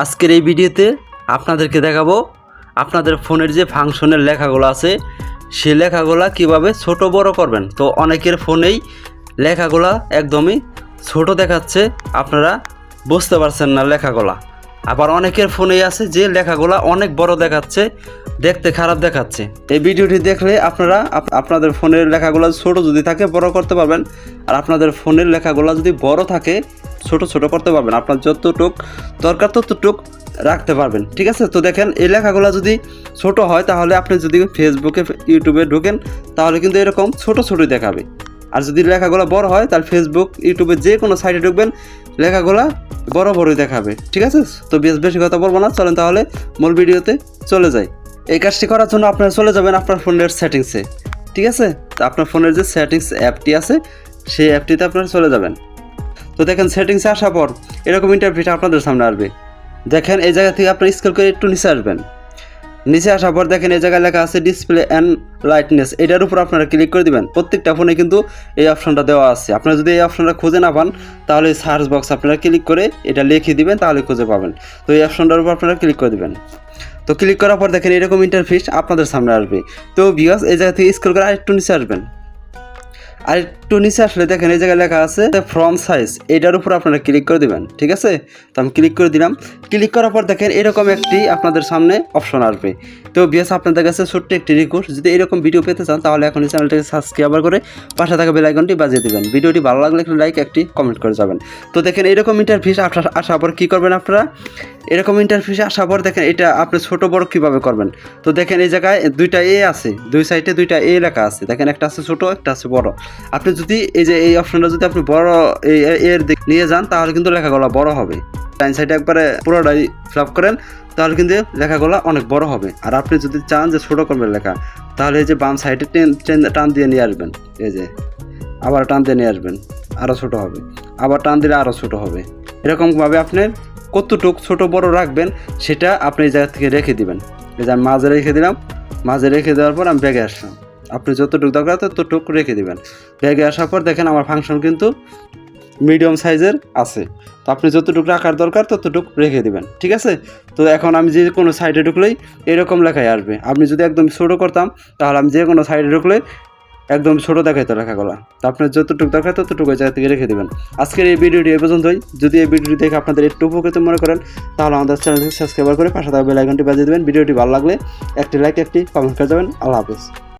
আজকের এই ভিডিওতে আপনাদেরকে দেখাবো আপনাদের ফোনের যে ফাংশনের লেখাগুলো আছে, সে লেখাগুলা কীভাবে ছোট বড় করবেন। তো অনেকের ফোনেই লেখাগুলা একদমই ছোট দেখাচ্ছে, আপনারা বুঝতে পারছেন না লেখাগুলা। আবার অনেকের ফোনেই আছে যে লেখাগুলা অনেক বড় দেখাচ্ছে, দেখতে খারাপ দেখাচ্ছে। এই ভিডিওটি দেখলে আপনারা আপনাদের ফোনের লেখাগুলো ছোট যদি থাকে বড় করতে পারবেন, আর আপনাদের ফোনের লেখাগুলো যদি বড় থাকে ছোট ছোট করতে পারবেন। আপনার যতটুক দরকার ততটুক রাখতে পারবেন। ঠিক আছে? তো দেখেন, এই লেখাগুলো যদি ছোট হয়, তাহলে আপনি যদি ফেসবুকে ইউটিউবে ঢোকেন, তাহলে কিন্তু এরকম ছোট ছোটই দেখাবে। আর যদি লেখাগুলো বড় হয়, তাহলে ফেসবুক ইউটিউবে যে কোনো সাইটে ঢুকবেন, লেখাগুলো বড় বড়ই দেখাবে। ঠিক আছে? তো বেশ, বেশি কথা বলব না। চলেন তাহলে মূল ভিডিওতে চলে যাই। এই কাজটি করার জন্য আপনারা চলে যাবেন আপনার ফোনের সেটিংসে ঠিক আছে? তো আপনার ফোনের যে সেটিংস অ্যাপটি আছে, সেই অ্যাপটিতে আপনারা চলে যাবেন। তো দেখেন সেটিংসে আসার পর এরকম ইন্টারভিউটা আপনাদের সামনে আসবে। দেখেন এই জায়গা থেকে আপনি স্কেল করে একটু নিচে আসবেন। নিচে আসার পর দেখেন এই জায়গায় লেখা আছে ডিসপ্লে অ্যান্ড লাইটনেস এটার উপর আপনারা ক্লিক করে দিবেন। প্রত্যেকটা ফোনে কিন্তু এই অপশনটা দেওয়া আছে। আপনারা যদি এই অপশনটা খুঁজে না পান, তাহলে সার্চ বক্স আপনারা ক্লিক করে এটা লিখে দিবেন, তাহলে খুঁজে পাবেন। তো এই অপশনটার উপর আপনারা ক্লিক করে দেবেন। তো ক্লিক করার পর দেখেন এরকম ইন্টারফেস আপনাদের সামনে আসবে। তো বিকজ এই জায়গা থেকে স্ক্রল করে আরেকটু নিচে আসবেন। আর একটু নিচে আসলে দেখেন, এই জায়গায় লেখা আছে ফ্রম সাইজ এটার উপর আপনারা ক্লিক করে দিবেন, ঠিক আছে? তো আমি ক্লিক করে দিলাম। ক্লিক করার পর দেখেন, এরকম একটি আপনাদের সামনে অপশন আসবে। তো বিএস আপনাদের কাছে ছোট্ট একটি রিকোয়েস্ট যদি এরকম ভিডিও পেতে চান, তাহলে এখন এই চ্যানেলটাকে সাবস্ক্রাইব করে পাশে থাকা বেল আইকনটি বাজিয়ে দেবেন। ভিডিওটি ভালো লাগলে একটি লাইক একটি কমেন্ট করে যাবেন। তো দেখেন, এরকম ইন্টারফিস আসার পর কী করবেন আপনারা? এরকম ইন্টারফিস আসার পর দেখেন, এটা আপনি ছোট, বড় কীভাবে করবেন? তো দেখেন, এই জায়গায় দুইটা এ আছে, দুই সাইডে দুইটা এ লেখা আছে। দেখেন, একটা আছে ছোট, একটা আছে বড়। আপনি যদি এই যে এই অপশনটা যদি আপনি বড় এর দিক নিয়ে যান, তাহলে কিন্তু লেখাগুলো বড় হবে। ডাইন সাইডে একবারে পুরোটাই ফিল করেন, তাহলে কিন্তু লেখাগুলো অনেক বড় হবে। আর আপনি যদি চান যে ছোট করবেন লেখা, তাহলে এই যে বাম সাইডে টেন টেন- টান দিয়ে নিয়ে আসবেন। এই যে, আবার টান দিয়ে নিয়ে আসবেন আরও ছোট হবে। আবার টান দিলে আরও ছোট হবে। এরকমভাবে আপনি কতটুক ছোট বড় রাখবেন, সেটা আপনি এই জায়গা থেকে রেখে দিবেন। এই যে আমি মাঝে রেখে দিলাম, মাঝে রেখে দেওয়ার পর আমি ব্যাগে আসলাম। আপনি যতটুকু দরকার ততটুকু রেখে দিবেন। ব্যাগে আসার পর দেখেন আমার ফাংশন কিন্তু মিডিয়াম সাইজের আছে। তো আপনি যতটুকু রাখার দরকার ততটুকু রেখে দিবেন, ঠিক আছে? তো এখন আমি যে কোনো সাইডে ঢুকলেই এরকম লেখাই আসবে। আপনি যদি একদম ছোটো করতাম, তাহলে আমি যে কোনো সাইডে ঢুকলে একদম ছোটো দেখাইতো লেখাগুলো। তো আপনার যতটুকু দরকার ততটুকু জায়গা থেকে রেখে দেবেন। আজকের এই ভিডিওটি এ পর্যন্তই। যদি এই ভিডিওটি দেখে আপনাদের একটু উপকৃত মনে করেন, তাহলে আমাদের চ্যানেলকে সাবস্ক্রাইব করে পাশে থাকা বেল বাজিয়ে দেবেন। ভিডিওটি ভালো লাগলে একটি লাইক একটি কমেন্ট করে দেবেন। আল্লাহ হাফিজ।